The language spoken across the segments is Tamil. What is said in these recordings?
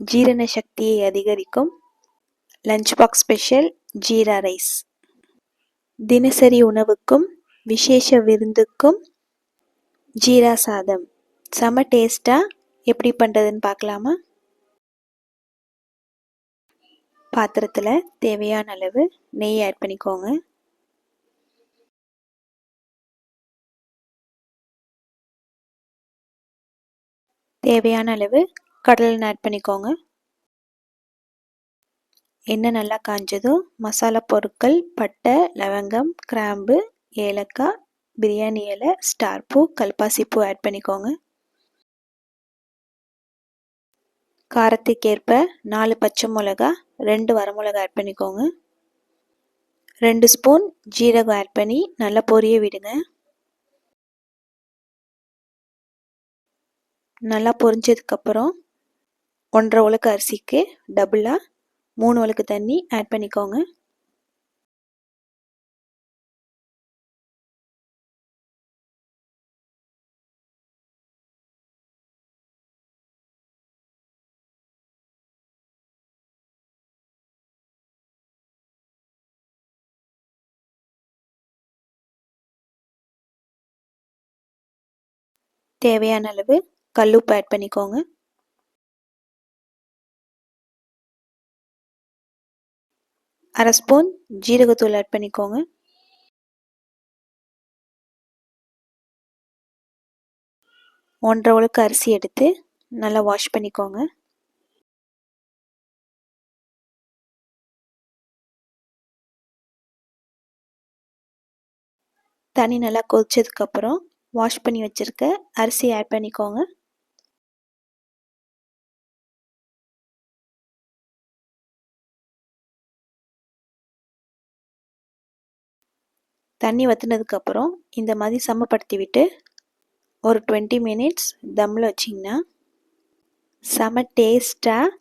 ஜீரண சக்தியை அதிகரிக்கும் lunch box special jeera rice. தினசரி உணவுக்கும் விசேஷ விருந்துக்கும் ஜீரா சாதம். செம டேஸ்ட்டாக எப்படி பண்ணுறதுன்னு பார்க்கலாமா? பாத்திரத்தில் தேவையான அளவு நெய் ஆட் பண்ணிக்கோங்க. தேவையான அளவு கடலெண்ணெய் ஆட் பண்ணிக்கோங்க. எண்ணெய் நல்லா காஞ்சதும் மசாலா பொருட்கள் பட்டை லவங்கம் கிராம்பு ஏலக்காய் பிரியாணி இலை ஸ்டார் பூ கல்பாசி பூ ஆட் பண்ணிக்கோங்க. காரத்துக்கேற்ப நாலு பச்சை மிளகா ரெண்டு வரமிளகா ஆட் பண்ணிக்கோங்க. ரெண்டு ஸ்பூன் ஜீரகம் ஆட் பண்ணி நல்லா பொரிய விடுங்க. நல்லா பொரிஞ்சதுக்கப்புறம் ஒன்றரை உலக்கு அரிசிக்கு டபுளாக மூணு உலக்கு தண்ணி ஆட் பண்ணிக்கோங்க. தேவையான அளவு கல்லுப்பு ஆட் பண்ணிக்கோங்க. அரை ஸ்பூன் ஜீரகத்தூள் ஆட் பண்ணிக்கோங்க. ஒன்றரை உலக்கு அரிசி எடுத்து நல்லா வாஷ் பண்ணிக்கோங்க. தண்ணி நல்லா கொதிச்சதுக்கப்புறம் வாஷ் பண்ணி வச்சுருக்க அரிசி ஆட் பண்ணிக்கோங்க. தண்ணி வற்றினதுக்கப்புறம் இந்த மாதிரி சமப்படுத்தி விட்டு ஒரு டுவெண்ட்டி மினிட்ஸ் தம்மில் வச்சிங்கன்னா செம டேஸ்ட்டாக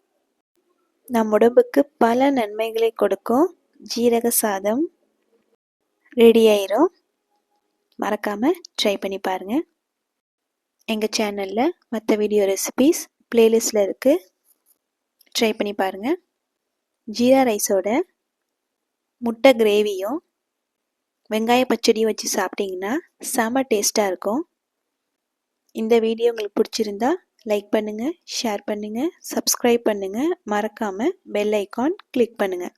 நம் உடம்புக்கு பல நன்மைகளை கொடுக்கும். ஜீரக சாதம் ரெடி ஆயிரும். மறக்காமல் ட்ரை பண்ணி பாருங்கள் எங்கள் சேனலில் மற்ற வீடியோ ரெசிபீஸ் ப்ளேலிஸ்டில் இருக்குது ட்ரை பண்ணி பாருங்கள் ஜீரா ரைஸோட முட்டை கிரேவியும் வெங்காய பச்சடி வச்சு சாப்பிட்டிங்கன்னா செம டேஸ்ட்டாக இருக்கும். இந்த வீடியோ உங்களுக்கு பிடிச்சிருந்தா லைக் பண்ணுங்கள் ஷேர் பண்ணுங்கள் சப்ஸ்கிரைப் பண்ணுங்கள் மறக்காமல் பெல் ஐக்கான் கிளிக் பண்ணுங்கள்